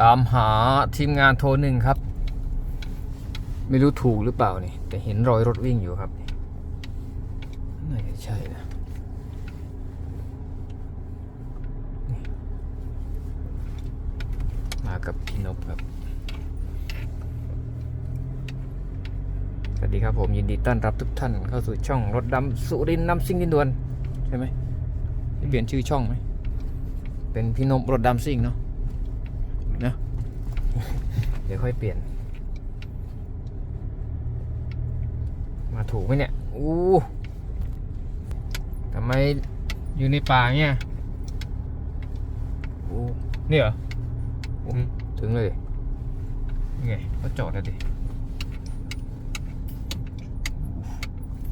ตามหาทีมงานโทรหนึ่งครับ ไม่รู้ถูกหรือเปล่านี่ แต่เห็นรอยรถวิ่งอยู่ครับน่าจะใช่นะมากับพี่นพครับ สวัสดีครับผมยินดีต้อนรับทุกท่านเข้าสู่ช่องรถดำสุรินทร์นำซิ่งดินดวน ใช่ไหมเปลี่ยนชื่อช่องไหม เป็นพี่นพรถดำซิ่งเนาะ เดี๋ยวค่อยเปลี่ยน มาถูกไหมเนี่ย อู้ทำไมอยู่ในป่าเนี่ยอู้นี่เหรออู้ถึงเลยนี่ไงก็จอดแล้วดิ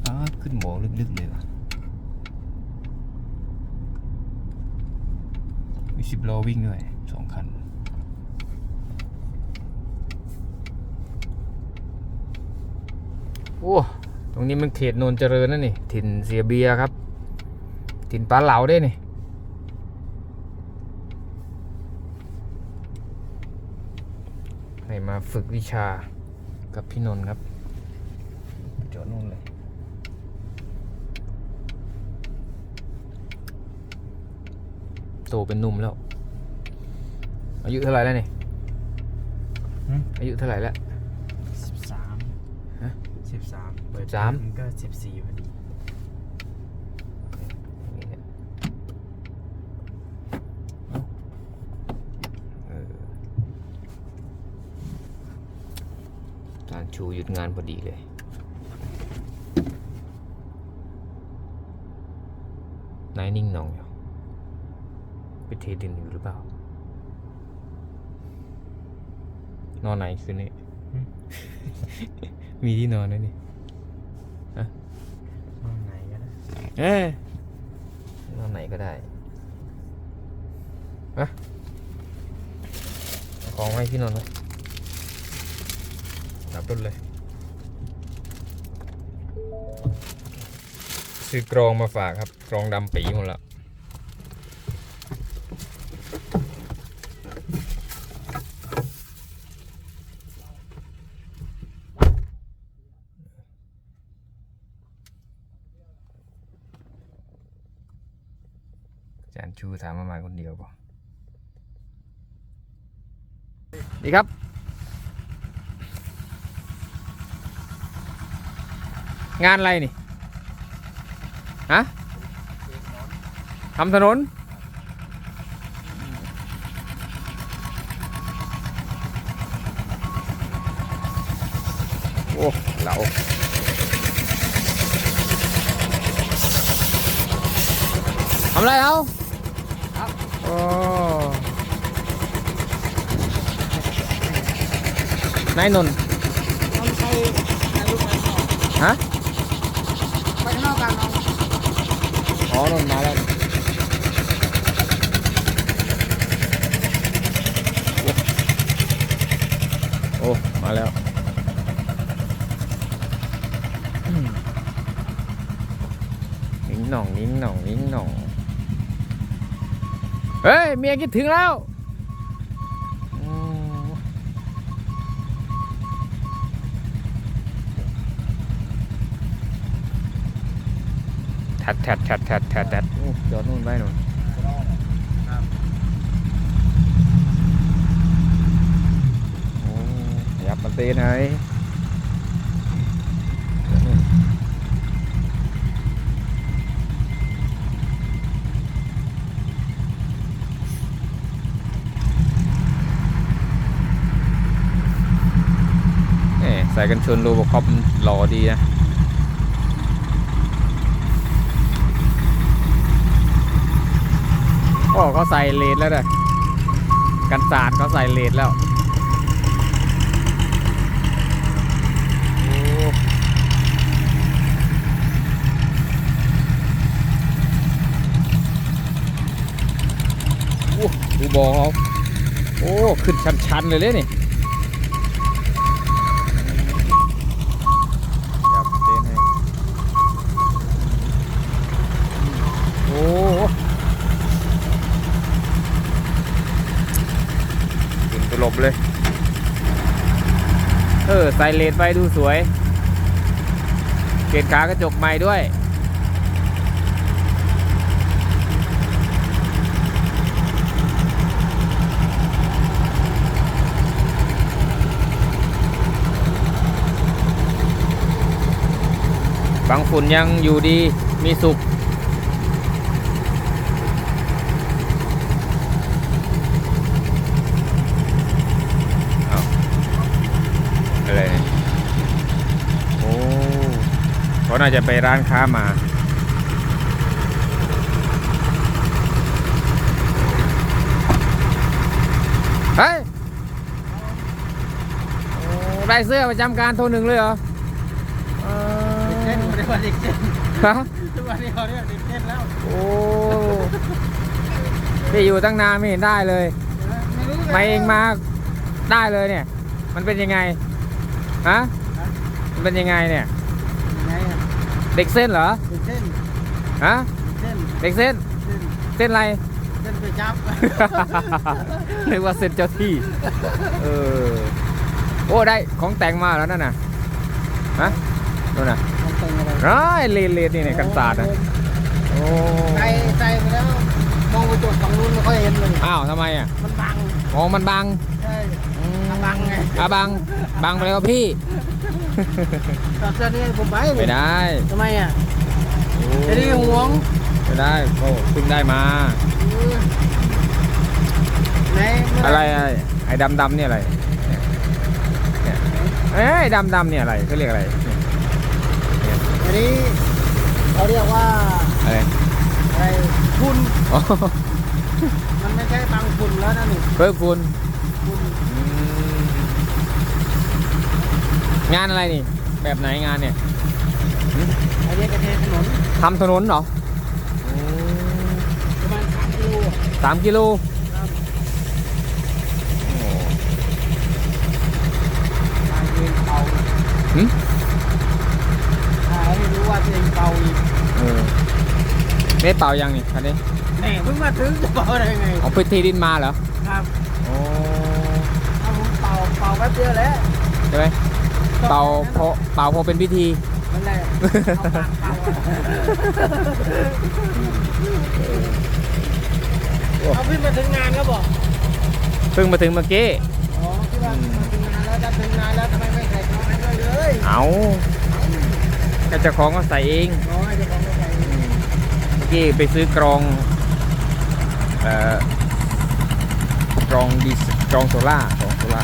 อ้าขึ้นหมองลึกๆเลยว่ะมีสิบโลวิ่งด้วยสองคัน อ้ ตรงนี้มันเขตโนนเจริญนั่นนี่ ถิ่นเสียเบียร์ครับ ถิ่นปลาเหลาได้นี่ ให้มาฝึกวิชากับพี่นนท์ครับ จอดนู่นเลยโตเป็นหนุ่มแล้ว อายุเท่าไหร่แล้วนี่หึอายุเท่าไหร่แล้วสิบสามฮะสิบสามเปิดสามเทอก็สิบสี่พอดีนี่เนี่ยเอออาจารย์ชูหยุดงานพอดีเลย นายนิ่งหนองอยู่ไปเทดินอยู่หรือเปล่า นอนไหนคืนนี้ มีที่นอนด้วย นี่ห้องไหนก็ได้เอ้ยนอนไหนก็ได้อะเอาของไว้พี่นนท์ไว้ดับรถเลย ซื้อกรองมาฝากครับ กรองดำปีหมดแล้ว จารย์ชูถามมามาคนเดียวป่ะดีครับ งานอะไรนี่ ฮะทำถนน โอ้เหลาทำไรเอา โอ้นายนนท์ต้องใช้ในลูกในนอกฮะ ไปข้างนอกกันเอาอ๋อนนท์มาแล้ว โอ้ มาแล้วนิ้งหน่องนิ้งหน่องนิ้งหน่อง เฮ้ยเมียคิดถึงแล้วอืมแทัดแทัดแทัดแทัดแทัดแทัดโอ้จอดนู่นไว้นู่นโอ้ยับมันตีไหนจอดนู่นเอ๊ะ ใส่กันชนโลบคอปหล่อดีนะโอ้เขาใส่เลดแล้วเลยกันสาดเขาใส่เลดแล้วโอ้ดูบอเขาโอ้ ขึ้นชันๆเลยเลยนี่จับเต้นให้โอ้ขึ้นไป ลบเลย เออใส่เลนไปดูสวย เกตขากระจกใหม่ด้วย บางฝุ่นยังอยู่ดีมีสุข เอาอะไรเนี่ยโอ้เขา น่าจะไปร้านค้ามา เฮ้ยโอ้ได้เสื้อประจำการโทรหนึ่งเลยเหรอเออเส้นไม่ได้ว่าเด็กเส้นฮะทุกวันนี้เขาเรียกเด็กเส้นแล้ว โอ้ที่อยู่ตั้งนานไม่เห็นได้เลยไม่รู้มาเองมาได้เลยเนี่ย มันเป็นยังไง ฮะ มันเป็นยังไงเนี่ยไงอะ เด็กเส้นเหรอเด็กเส้นฮะเส้นเด็กเส้น เส้นเส้นอะไร เส้นไปจับนึกว่าเส้นเจ้าที่ เออ โอ้ได้ของแต่งมาแล้วนั่นน่ะ ฮะนู่นน่ะมันเป็นอะไรร้ายเลนเลนนี่เนี่ยกันศาสตร์นะโอ้ ใส่ใส่ไปแล้ว มองไปตรวจฝั่งนู้นไม่ค่อยเห็นเลย อ้าวทำไมอะมันบัง มองมันบังใช่อืมบังไง อะบัง บังไปแล้วพี่ ตอนเสื้อนี้ผมไปไม่ได้ทำไมอะโอ้จะได้ห่วงไม่ได้โอ้เพิ่งได้มา ไหนเมื่อะไรอะไอ้ดำดำๆเนี่ยอะไรเนี่ยเอ้ยดำดำๆเนี่ยอะไรเขาเรียกอะไรเนี่ยอันนี้เขาเรียกว่าอะไรอะไรฝุ่นอ๋อมันไม่ใช่บางฝุ่นแล้วนะนี่เพิ่มฟูน ฝุ่น อืม งานอะไรนี่ แบบไหนงานเนี่ยอันนี้กระเทถนนทำถนนเหรอประมาณสามกิโลอะสามกิโลครับโอ้ทางเองเป่าหึหาให้รู้ว่าตัวเองเป่าอีกเออไม่เป่ายังนี่คันนี้แหน่เพิ่งมาถึงจะเป่าได้ไงเอาไปทีดินมาเหรอ ครับโอ้ถ้าผมเป่าเป่าแป๊บเดียวแล้วใช่ไหม เป่าพอเป่าพอเป็นพิธีนั่นแหละเอาปากเป่าอะเอาพี่มาถึงงานแล้วบอกเพิ่งมาถึงเมื่อกี้อ๋อที่ว่ามาถึงงานแล้วจะถึงงานแล้วทำไมไม่ใส่ของให้ด้วยเลยเอาก็เจ้าของก็ใส่เองน้อยจะของไม่ใส่เมื่อกี้ไปซื้อกรองเอ่อกรองดีสกรองโซล่ากรองโซล่า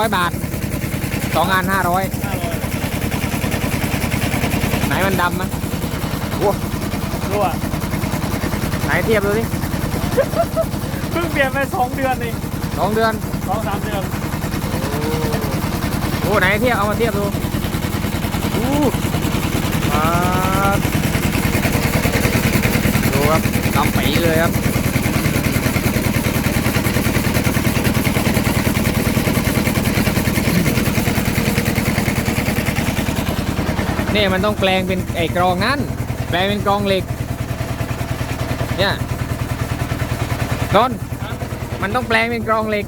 ร้อยบาทสองงานห้าร้อยไหนมันดำมั้ยโอ้รั่วไหนเทียบดูสิเพิ่งเปลี่ยนไปสองเดือนเองสองเดือนสองสามเดือนโอ้ไหนเทียบเอามาเทียบดูอู้มาดูครับดำปีเลยครับ นี่มันต้องแปลงเป็นไอ้กรองนั้น แปลงเป็นกรองเหล็ก เนี่ยนนท์มันต้องแปลงเป็นกรองเหล็ก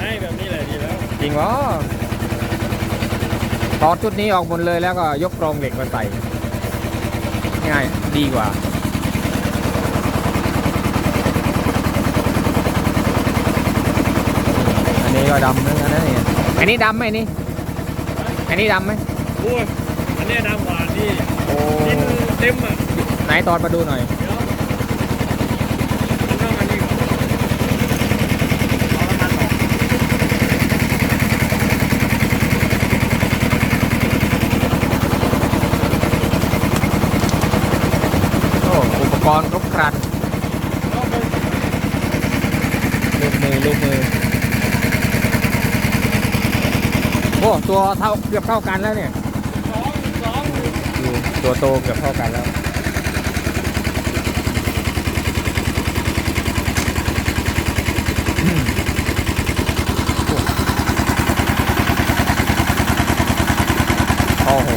ให้แบบนี้แหละดีแล้วจริงเหรอถอดชุดนี้ออกหมดเลยแล้วก็ยกกรองเหล็กมาใส่ง่ายดีกว่าอันนี้ก็ดำนะอันนั้นเนี่ยอันนี้ดำไหมนี่อันนี้ดำไหมโอันนี้ยดำกว่านี่โอ้ดินเต็มอะไหนตอดมาดูหน่อย เดี๋ยวต้องอันนี้ก่อนเอาน้ำมันออกโอ้อุปกรณ์ครบครันเอาไปลูกมือลูกมือโอ้ตัวเท่าเกือบเท่ากันแล้วเนี่ย ตัวโตเกือบเท่ากันแล้วโอ้โห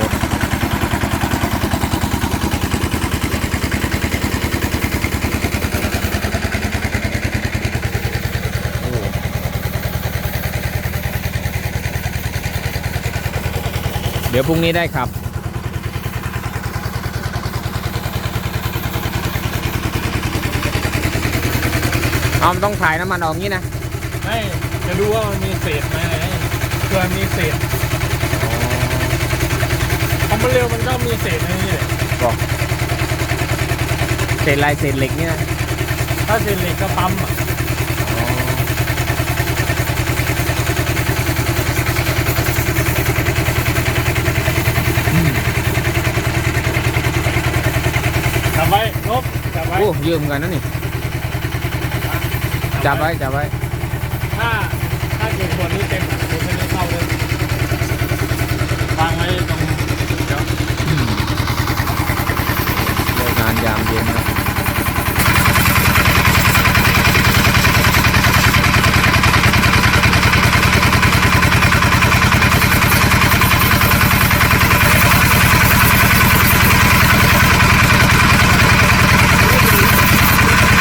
เดี๋ยวพรุ่งนี้ได้ครับ เอามันต้องถ่ายน้ำมันออกงี้นะไม่จะดูว่ามันมีเศษไหมเผื่อมีเศษพอมันเร็วมันก็มีเศษในนี้แหละบอกเศษลายเศษเหล็กนี่นะถ้าเศษเหล็กก็ปั๊มอะจับไว้นกจับไว้โอ้ยืมกันนะนี่ จับไว้จับไว้ ถ้าถ้าเกิดขวดนี้เต็มอะผมไม่ได้เข้าเลยวางไว้ตรงเดี๋ยวเลิกงานยามเย็นนะ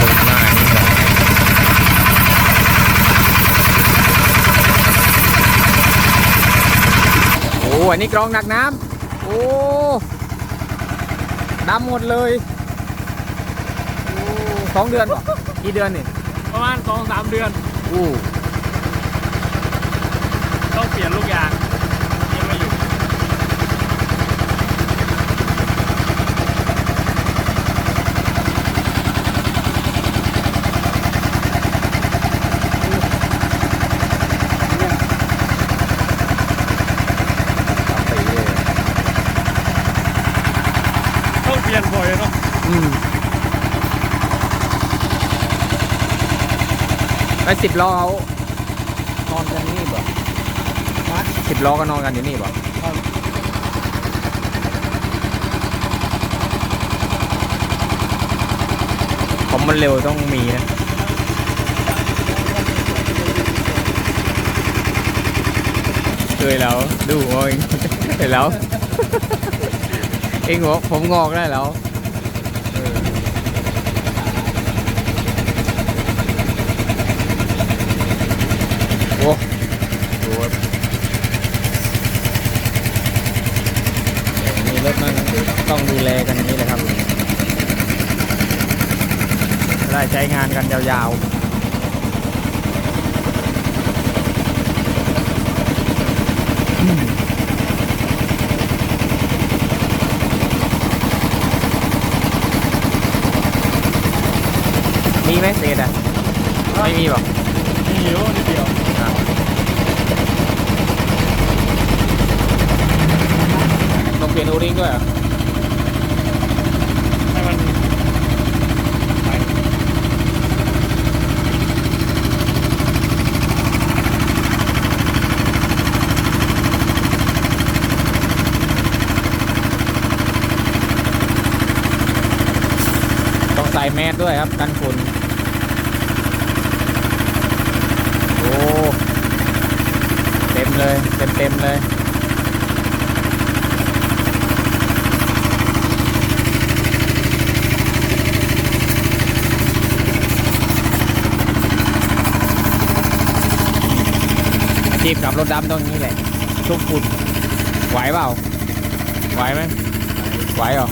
ลงหน้านี่หน่อย โอ้อันนี้กรองหนักน้ำโอ้ดำหมดเลยโอ้สองเดือนบ่กี่เดือนนี่ประมาณสองสามเดือน อู้ต้องเปลี่ยนลูกยางยังไม่อยู่ ไปเลย ต้องเปลี่ยนบ่อยเนาะ อืม แล้วสิบล้อเขานอนกันนี่บ่สิบล้อก็นอนกันอยู่นี่บ่ผมมันเร็วต้องมีนะเคยแล้วดูหัวเองเห็นแล้วเองบอกผมงอกได้แล้ว โอ้ดูครับมีรถมันต้องดูแล กันอย่างนี้เลยครับได้ใช้งานกันยาวๆอืมมีไหมเศษอะ ไม่มีหรอกมีอยู่นิดเดียวต้องเปลี่ยนโอริงด้วยเหรอให้มันไป ต้อง ใส่แมสด้วยครับกันฝุ่นโอ้เต็มเลยเต็มเต็มเลยอาชีพขับรถดำต้องนี้แหละทุกฝุ่นไหวเปล่าไหวไหมไหวหรอ